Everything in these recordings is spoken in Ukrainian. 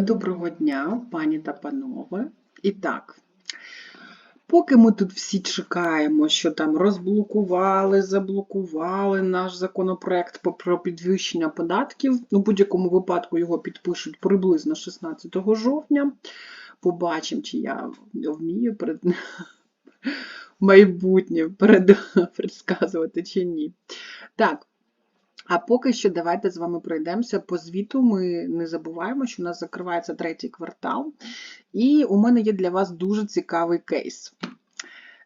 Доброго дня, пані та панове. І так, поки ми тут всі чекаємо, що там розблокували, заблокували наш законопроект про підвищення податків, у будь-якому випадку його підпишуть приблизно 16 жовтня. Побачимо, чи я вмію перед майбутнє перед... предсказувати чи ні. Так. А поки що давайте з вами пройдемося по звіту. Ми не забуваємо, що у нас закривається третій квартал, і у мене є для вас дуже цікавий кейс.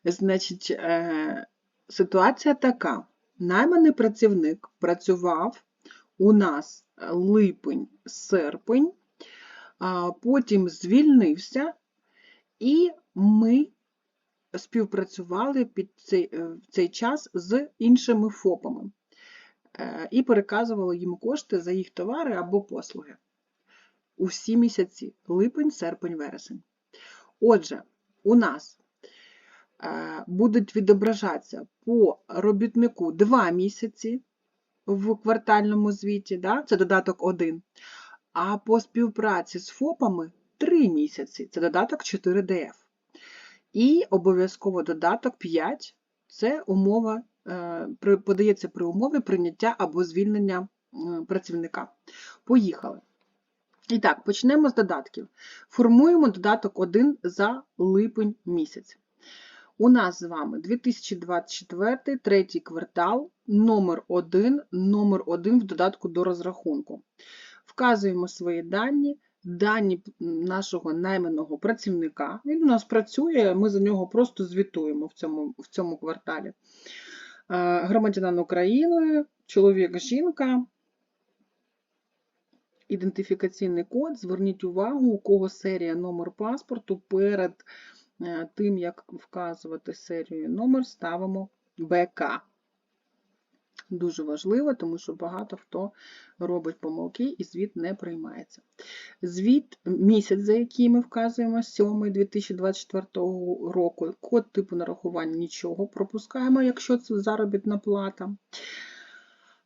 Значить, е, ситуація така: найманий працівник працював у нас липень-серпень, потім звільнився, і ми співпрацювали під цей, е, в цей час з іншими ФОПами і переказували їм кошти за їх товари або послуги у всі місяці липень, серпень, вересень. Отже, у нас е, будуть відображатися по робітнику 2 місяці в квартальному звіті, да? це додаток 1, а по співпраці з ФОПами 3 місяці, це додаток 4DF. І обов'язково додаток 5 це умова, е, подається при умові прийняття або звільнення працівника. Поїхали. І так, почнемо з додатків. Формуємо додаток 1 за липень місяць. У нас з вами 2024, третій квартал, номер 1, номер 1 в додатку до розрахунку. Вказуємо свої дані, дані нашого найманого працівника. Він у нас працює, ми за нього просто звітуємо в цьому, в цьому кварталі. Е, Громадянин України, чоловік, жінка, ідентифікаційний код. Зверніть увагу, у кого серія номер паспорту перед е, тим, як вказувати серію номер, ставимо БК. Дуже важливо, тому що багато хто робить помилки і звіт не приймається. Звіт місяць, за який ми вказуємо 7 2024 року, код типу нарахування нічого пропускаємо, якщо це заробітна плата.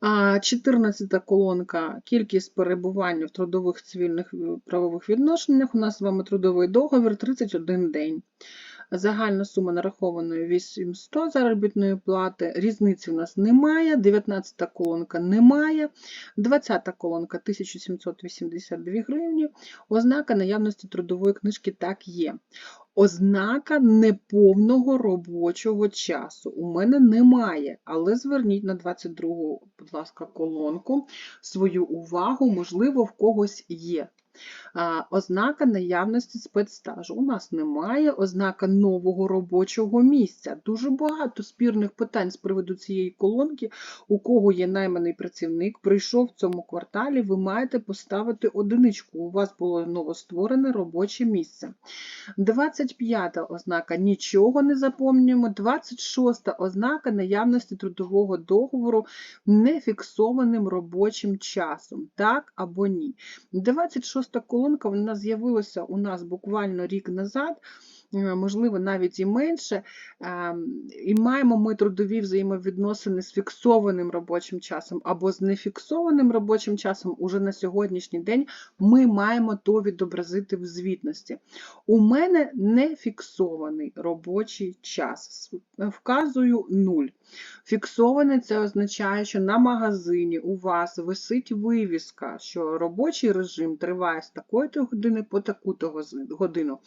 А 14 колонка кількість перебування в трудових цивільних правових відношеннях. У нас з вами трудовий договір 31 день. Загальна сума нарахованої 800 заробітної плати. Різниці в нас немає. 19 колонка немає. 20 колонка 1782 гривні. Ознака наявності трудової книжки так є. Ознака неповного робочого часу. У мене немає, але зверніть на 22, будь ласка, колонку свою увагу, можливо, в когось є. Ознака наявності спецстажу. У нас немає ознака нового робочого місця. Дуже багато спірних питань з приводу цієї колонки. У кого є найманий працівник, прийшов в цьому кварталі, ви маєте поставити одиничку. У вас було новостворене робоче місце. 25-та ознака нічого не заповнюємо. 26-та ознака наявності трудового договору нефіксованим робочим часом. Так або ні. 26 колонка вона з'явилася у нас буквально рік назад. е, Можливо, навіть і менше, Ем, і маємо ми трудові взаємовідносини з фіксованим робочим часом або з нефіксованим робочим часом уже на сьогоднішній день ми маємо то відобразити в звітності. У мене не фіксований робочий час. Вказую 0. Фіксований це означає, що на магазині у вас висить вивіска, що робочий режим триває з такої-то години по таку-то годину.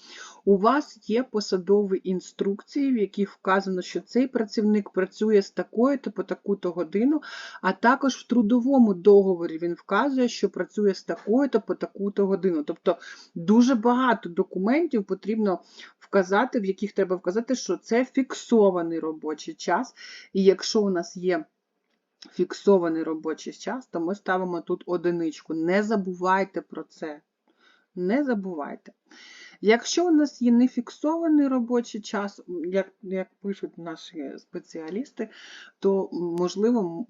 У вас є посадові інструкції, в яких вказано, що цей працівник працює з такої-то по таку-то годину, а також в трудовому договорі він вказує, що працює з такої-то по таку-то годину. Тобто дуже багато документів потрібно вказати, в яких треба вказати, що це фіксований робочий час. І якщо у нас є фіксований робочий час, то ми ставимо тут одиничку. Не забувайте про це. Не забувайте. Якщо у нас є нефіксований робочий час, як, як пишуть наші спеціалісти, то можливо,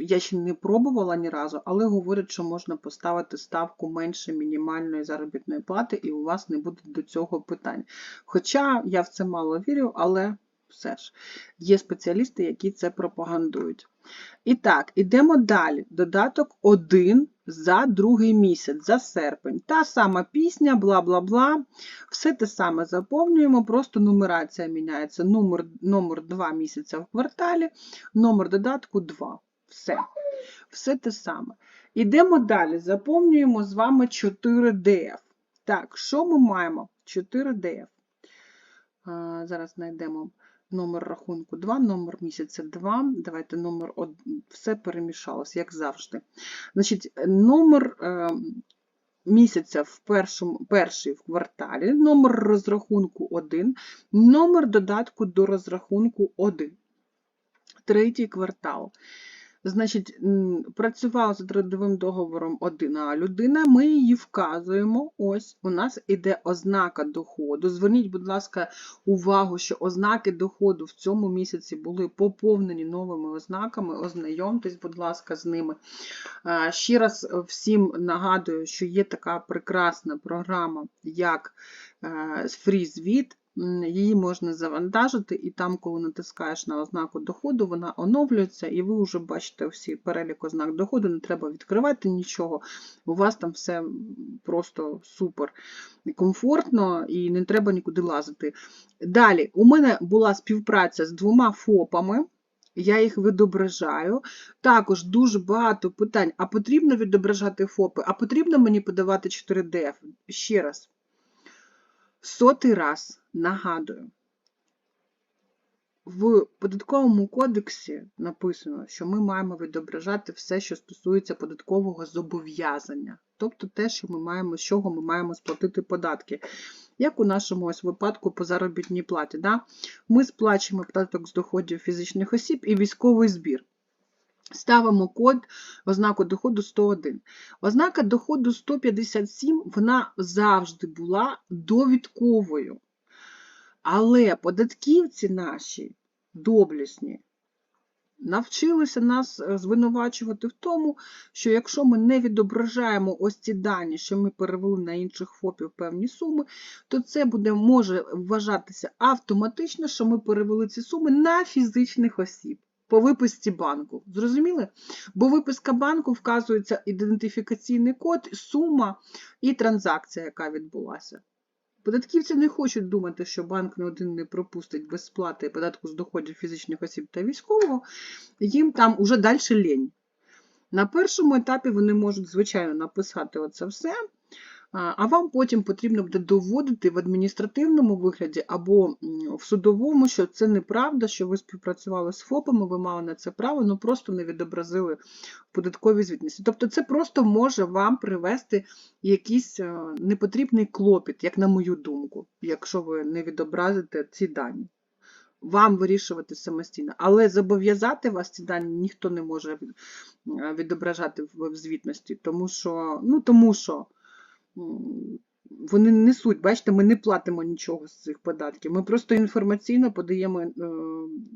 я ще не пробувала ні разу, але говорять, що можна поставити ставку менше мінімальної заробітної плати, і у вас не буде до цього питань. Хоча я в це мало вірю, але все ж є спеціалісти, які це пропагандують. І так, ідемо далі. Додаток 1 за другий місяць, за серпень. Та сама пісня, бла-бла-бла. Все те саме заповнюємо, просто нумерація міняється. Номер, номер 2 місяця в кварталі, номер додатку 2. Все. Все те саме. Ідемо далі. Заповнюємо з вами 4DF. Так, що ми маємо? 4DF. А, Зараз знайдемо номер рахунку 2, номер місяця 2. Давайте номер 1. Все перемішалось, як завжди. Значить, номер е, місяця в першому, перший в кварталі, номер розрахунку 1, номер додатку до розрахунку 1. Третій квартал. Значить, м, працювала за трудовим договором одна людина, ми її вказуємо. Ось у нас іде ознака доходу. Зверніть, будь ласка, увагу, що ознаки доходу в цьому місяці були поповнені новими ознаками. Ознайомтесь, будь ласка, з ними. Ще раз всім нагадую, що є така прекрасна програма, як е, фрізвіт. Її можна завантажити, і там, коли натискаєш на ознаку доходу, вона оновлюється, і ви вже бачите всі перелік ознак доходу, не треба відкривати нічого. У вас там все просто супер комфортно і не треба нікуди лазити. Далі, у мене була співпраця з двома ФОПами. Я їх відображаю. Також дуже багато питань. А потрібно відображати ФОПи? А потрібно мені подавати 4DF? Ще раз. Сотий раз нагадую. В податковому кодексі написано, що ми маємо відображати все, що стосується податкового зобов'язання, тобто те, що ми маємо, з чого ми маємо сплатити податки. Як у нашому ось випадку по заробітній платі. Да? Ми сплачуємо податок з доходів фізичних осіб і військовий збір. Ставимо код в ознаку доходу 101. Ознака доходу 157 вона завжди була довідковою. Але податківці наші доблісні навчилися нас е, звинувачувати в тому, що якщо ми не відображаємо ось ці дані, що ми перевели на інших ФОПів певні суми, то це буде, може вважатися автоматично, що ми перевели ці суми на фізичних осіб. По виписці банку. Зрозуміли? Бо виписка банку вказується ідентифікаційний код, сума і транзакція, яка відбулася. Податківці не хочуть думати, що банк не один не пропустить без сплати податку з доходів фізичних осіб та військового, їм там уже далі лінь. На першому етапі вони можуть, звичайно, написати оце все, а вам потім потрібно буде доводити в адміністративному вигляді або в судовому, що це неправда, що ви співпрацювали з ФОПами, ви мали на це право, ну просто не відобразили в податковій звітності. Тобто це просто може вам привести якийсь е, непотрібний клопіт, як на мою думку, якщо ви не відобразите ці дані. Вам вирішувати самостійно, але зобов'язати вас ці дані ніхто не може е, відображати в звітності, тому що, ну, тому що вони не несуть, бачите, ми не платимо нічого з цих податків. Ми просто інформаційно подаємо е,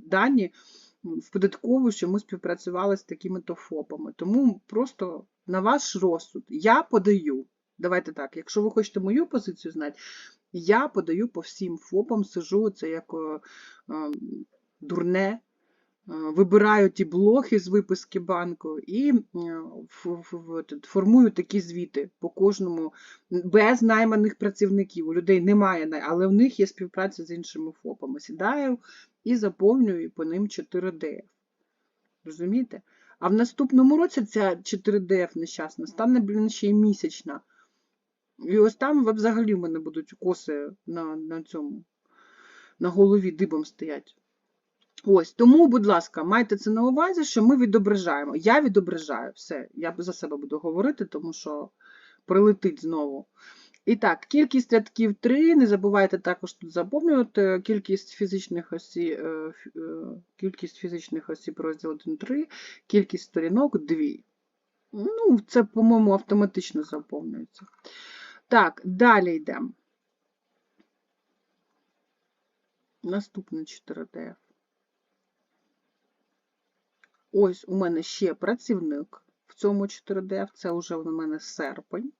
дані в податкову, що ми співпрацювали з такими-то ФОПами. Тому просто на ваш розсуд я подаю. Давайте так, якщо ви хочете мою позицію знати, я подаю по всім ФОПам, сижу, це як е, е, дурне, вибираю ті блоки з виписки банку і е, формую такі звіти по кожному, без найманих працівників. У людей немає, але в них є співпраця з іншими ФОПами. Сідаю і заповнюю по ним 4DF. Розумієте? А в наступному році ця 4DF нещасна стане, блін, ще й місячна. І ось там взагалі в мене будуть коси на, на цьому, на голові дибом стоять. Ось, тому, будь ласка, майте це на увазі, що ми відображаємо. Я відображаю все. Я за себе буду говорити, тому що прилетить знову. І так, кількість рядків 3. Не забувайте також тут заповнювати кількість фізичних осіб, кількість фізичних осіб розділ 1-3, кількість сторінок 2. Ну, це, по-моєму, автоматично заповнюється. Так, далі йдемо. Наступне 4D. Ось у мене ще працівник в цьому 4D, це вже у мене серпень.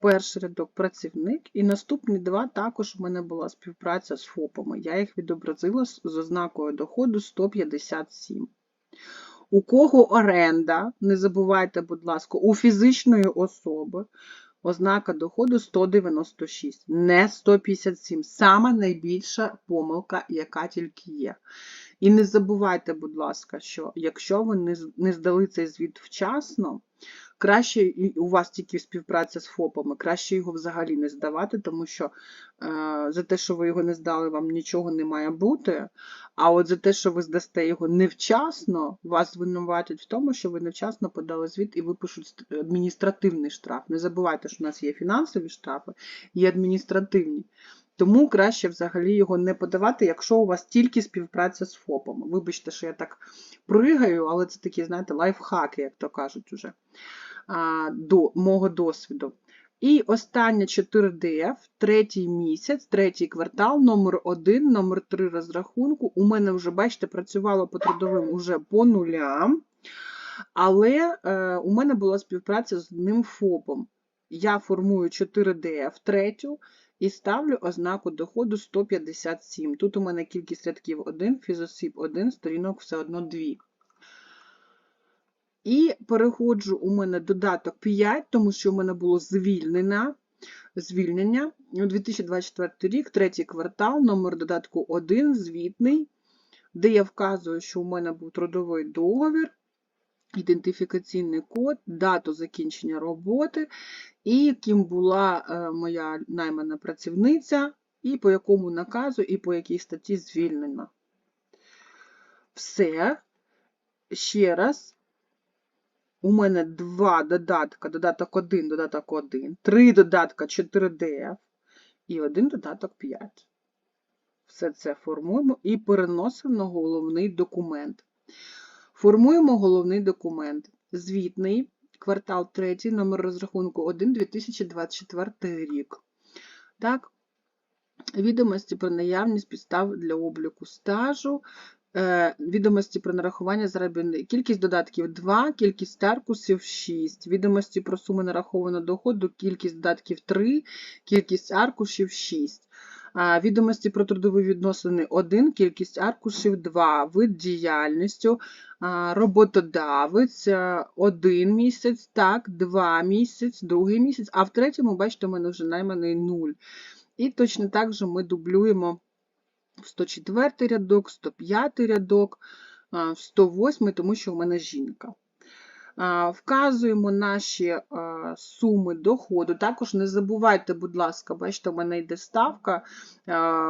Перший рядок працівник, і наступні два також у мене була співпраця з ФОПами. Я їх відобразила з ознакою доходу 157. У кого оренда, не забувайте, будь ласка, у фізичної особи ознака доходу 196, не 157. Сама найбільша помилка, яка тільки є. І не забувайте, будь ласка, що якщо ви не здали цей звіт вчасно, краще і у вас тільки співпраця з ФОПами, краще його взагалі не здавати, тому що е, за те, що ви його не здали, вам нічого не має бути. А от за те, що ви здасте його невчасно, вас звинуватять в тому, що ви невчасно подали звіт і випишуть адміністративний штраф. Не забувайте, що у нас є фінансові штрафи, є адміністративні. Тому краще взагалі його не подавати, якщо у вас тільки співпраця з ФОПами. Вибачте, що я так пригаю, але це такі, знаєте, лайфхаки, як то кажуть уже, до мого досвіду. І остання 4DF, третій місяць, третій квартал, номер 1, номер 3 розрахунку. У мене вже, бачите, працювало по трудовим уже по нулям, але е, у мене була співпраця з одним ФОПом. Я формую 4DF третю і ставлю ознаку доходу 157. Тут у мене кількість рядків 1, фізосіб 1, сторінок все одно 2. І переходжу у мене додаток 5, тому що у мене було звільнення. Звільнення 2024 рік, третій квартал, номер додатку 1, звітний, де я вказую, що у мене був трудовий договір, ідентифікаційний код, дату закінчення роботи, і ким була е, моя наймана працівниця, і по якому наказу, і по якій статті звільнена. Все. Ще раз. У мене два додатка, додаток 1, додаток 1, три додатка 4DF і один додаток 5. Все це формуємо і переносимо на головний документ. Формуємо головний документ. Звітний, квартал 3, номер розрахунку 1, 2024 рік. Так, відомості про наявність підстав для обліку стажу, е, відомості про нарахування заробітної кількість додатків 2, кількість аркусів 6, відомості про суму нарахованого доходу, кількість додатків 3, кількість аркушів 6. Відомості про трудові відносини 1, кількість аркушів 2, вид діяльністю, роботодавець 1 місяць, так, 2 місяць, другий місяць, а в третьому, бачите, у мене вже найманий 0. І точно так же ми дублюємо 104 рядок, 105 рядок, а, 108, тому що в мене жінка. Вказуємо наші суми доходу. Також не забувайте, будь ласка, бачите, у мене йде ставка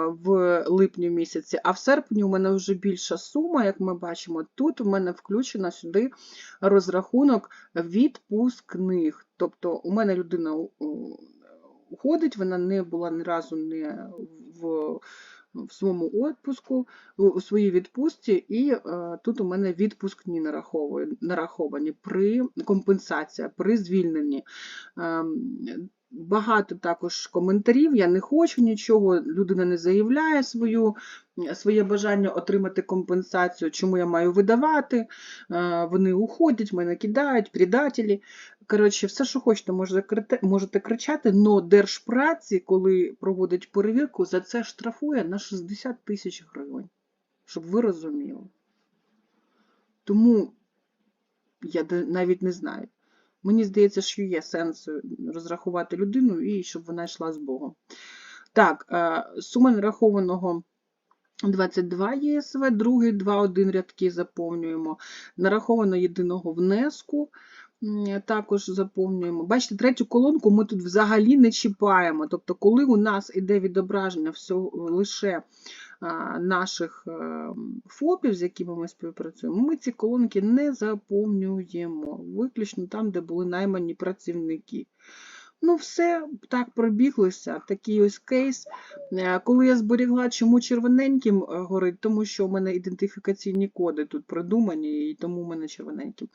в липні місяці, а в серпні у мене вже більша сума, як ми бачимо. Тут у мене включено сюди розрахунок відпускних. Тобто у мене людина уходить, вона не була ні разу не в в своєму відпуску, у своїй відпустці, і е, тут у мене відпускні нараховані при компенсація, при звільненні. Багато також коментарів. Я не хочу нічого, людина не заявляє свою, своє бажання отримати компенсацію, чому я маю видавати. Е, Вони уходять, мене кидають, предателі. Коротше, все, що хочете, можете, кричати, але Держпраці, коли проводить перевірку, за це штрафує на 60 тисяч гривень. Щоб ви розуміли. Тому я навіть не знаю. Мені здається, що є сенс е, розрахувати людину і щоб вона йшла з Богом. Так, е, сума нарахованого 22 ЄСВ, другий 2-1 рядки заповнюємо. Нараховано єдиного внеску. Також заповнюємо. Бачите, третю колонку ми тут взагалі не чіпаємо. Тобто, коли у нас іде відображення всього лише наших е, ФОПів, з якими ми співпрацюємо, ми ці колонки не заповнюємо, виключно там, де були наймані працівники. Ну, все, так пробіглися. Такий ось кейс. Е, Коли я зберігла, чому червоненьким е, горить, тому що у мене ідентифікаційні коди тут придумані, і тому у мене червоненьким.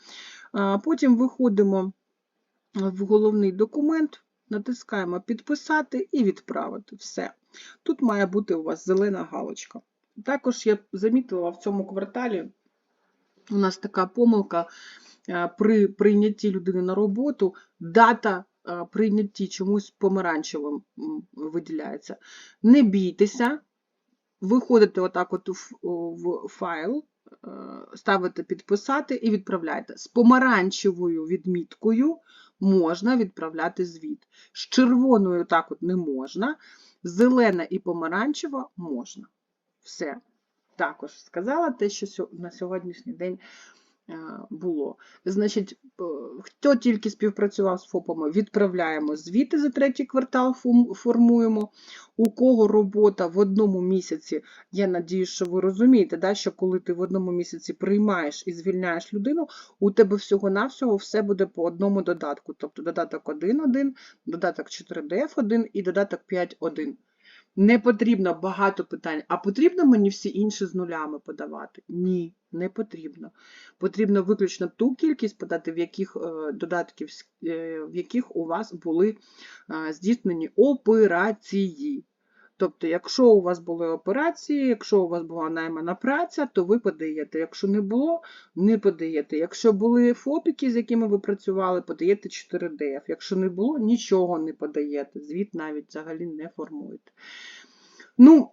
Потім виходимо в головний документ, натискаємо підписати і відправити. Все. Тут має бути у вас зелена галочка. Також я замітила в цьому кварталі у нас така помилка е, при прийнятті людини на роботу, дата прийнятті чомусь помаранчевим виділяється. Не бійтеся, виходите отак от в файл, е, ставите підписати і відправляєте. З помаранчевою відміткою можна відправляти звіт. З червоною так от не можна, зелена і помаранчева можна. Все. Також сказала те, що на сьогоднішній день було. Значить, е, хто тільки співпрацював з ФОПами, відправляємо звіти за третій квартал, формуємо. У кого робота в одному місяці, я надію, що ви розумієте, да, що коли ти в одному місяці приймаєш і звільняєш людину, у тебе всього-навсього все буде по одному додатку. Тобто додаток 1.1, додаток 4DF1 і додаток 5.1. Не потрібно багато питань. А потрібно мені всі інші з нулями подавати? Ні, не потрібно. Потрібно виключно ту кількість подати, в яких е, додатків, е, в яких у вас були е, здійснені операції. Тобто, якщо у вас були операції, якщо у вас була наймана праця, то ви подаєте. Якщо не було, не подаєте. Якщо були ФОПіки, з якими ви працювали, подаєте 4DF. Якщо не було, нічого не подаєте. Звіт навіть взагалі не формуєте. Ну,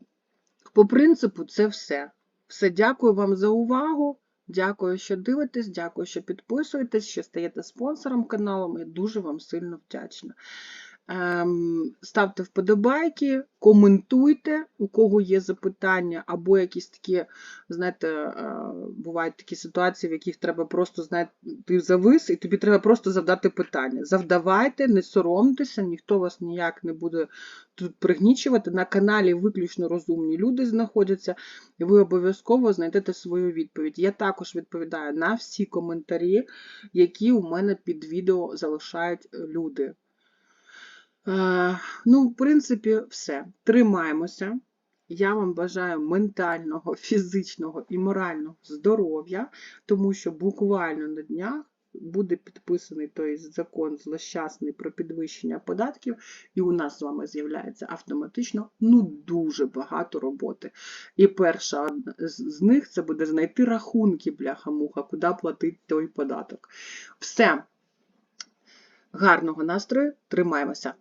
по принципу, це все. Все, дякую вам за увагу. Дякую, що дивитесь, дякую, що підписуєтесь, що стаєте спонсором каналу. Я дуже вам сильно вдячна. Ем, Ставте вподобайки, коментуйте, у кого є запитання, або якісь такі, знаєте, е, бувають такі ситуації, в яких треба просто, знаєте, ти завис, і тобі треба просто завдати питання. Завдавайте, не соромтеся, ніхто вас ніяк не буде тут пригнічувати. На каналі виключно розумні люди знаходяться, і ви обов'язково знайдете свою відповідь. Я також відповідаю на всі коментарі, які у мене під відео залишають люди. Е, Ну, в принципі, все. Тримаємося. Я вам бажаю ментального, фізичного і морального здоров'я, тому що буквально на днях буде підписаний той закон злощасний про підвищення податків, і у нас з вами з'являється автоматично ну дуже багато роботи. І перша з них це буде знайти рахунки, бляха-муха, куди платити той податок. Все. Гарного настрою, тримаємося!